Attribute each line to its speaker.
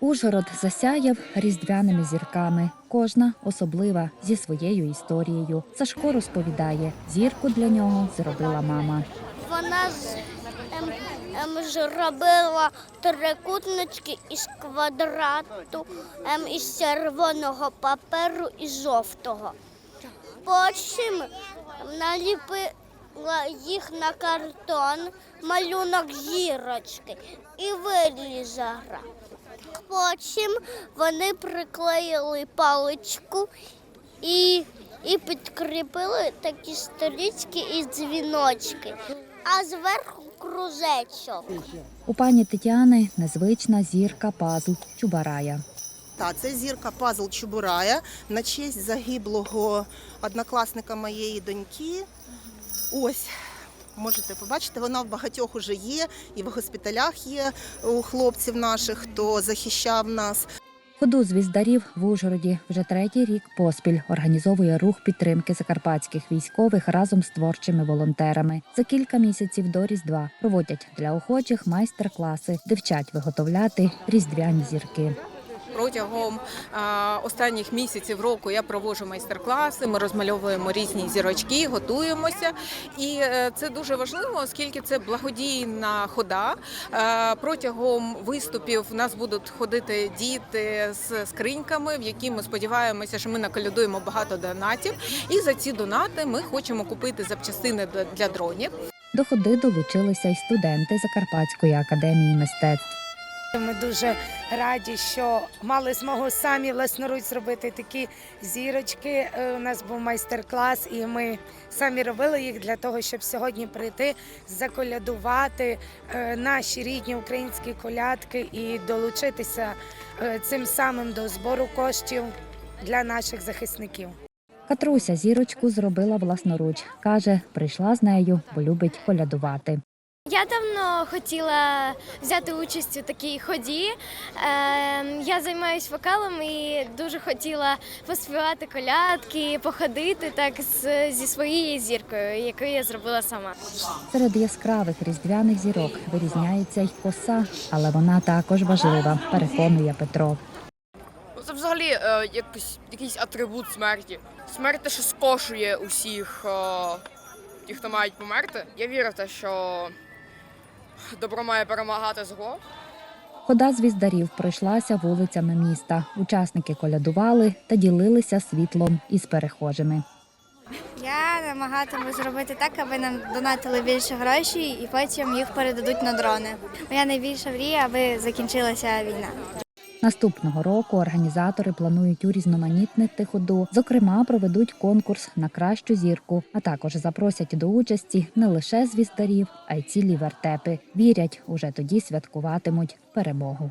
Speaker 1: Ужгород засяяв різдвяними зірками. Кожна особлива зі своєю історією. Сашко розповідає, зірку для нього зробила мама.
Speaker 2: Вона з ем, ем, зробила трикутнички із квадрату, ем, із червоного паперу і жовтого. Потім наліпила їх на картон, малюнок зірочки і вирізала. Потім вони приклеїли паличку і, і підкріпили такі сторічки і дзвіночки, а зверху кружечок.
Speaker 1: У пані Тетяни незвична зірка пазл Чубарая.
Speaker 3: Та це зірка пазл Чубурая на честь загиблого однокласника моєї доньки. Ось. Можете побачити, вона в багатьох уже є, і в госпіталях є у хлопців наших, хто захищав нас.
Speaker 1: Ходу звіздарів в Ужгороді вже третій рік поспіль організовує рух підтримки закарпатських військових разом з творчими волонтерами. За кілька місяців до Різдва проводять для охочих майстер-класи, де вчать виготовляти різдвяні зірки.
Speaker 4: Протягом останніх місяців року я проводжу майстер-класи. Ми розмальовуємо різні зірочки, готуємося, і е, це дуже важливо, оскільки це благодійна хода. Е, Протягом виступів в нас будуть ходити діти з скриньками, в які ми сподіваємося, що ми наколядуємо багато донатів. І за ці донати ми хочемо купити запчастини для- дронів.
Speaker 1: До ходи долучилися й студенти Закарпатської академії мистецтв.
Speaker 5: Ми дуже раді, що мали змогу самі власноруч зробити такі зірочки. Е, У нас був майстер-клас, і ми самі робили їх для того, щоб сьогодні прийти, заколядувати е, наші рідні українські колядки і долучитися е, цим самим до збору коштів для наших захисників.
Speaker 1: Катруся зірочку зробила власноруч. Каже, прийшла з нею, бо любить колядувати.
Speaker 6: Я давно хотіла взяти участь у такій ході. Е, Я займаюся вокалом і дуже хотіла поспівати колядки, походити так з, зі своєю зіркою, яку я зробила сама.
Speaker 1: Серед яскравих різдвяних зірок вирізняється й коса, але вона також важлива, переконує Петро.
Speaker 7: Це взагалі е, якийсь, якийсь атрибут смерті. Смерть те, що скошує усіх е, тих, хто мають померти. Я вірю в те, що добро має перемагати зло.
Speaker 1: Хода звіздарів пройшлася вулицями міста. Учасники колядували та ділилися світлом із перехожими.
Speaker 8: Я намагатиму зробити так, аби нам донатили більше грошей і потім їх передадуть на дрони. Моя найбільша мрія, аби закінчилася війна.
Speaker 1: Наступного року організатори планують урізноманітнити ходу. Зокрема, проведуть конкурс на кращу зірку, а також запросять до участі не лише звіздарів, а й цілі вертепи. Вірять, уже тоді святкуватимуть перемогу.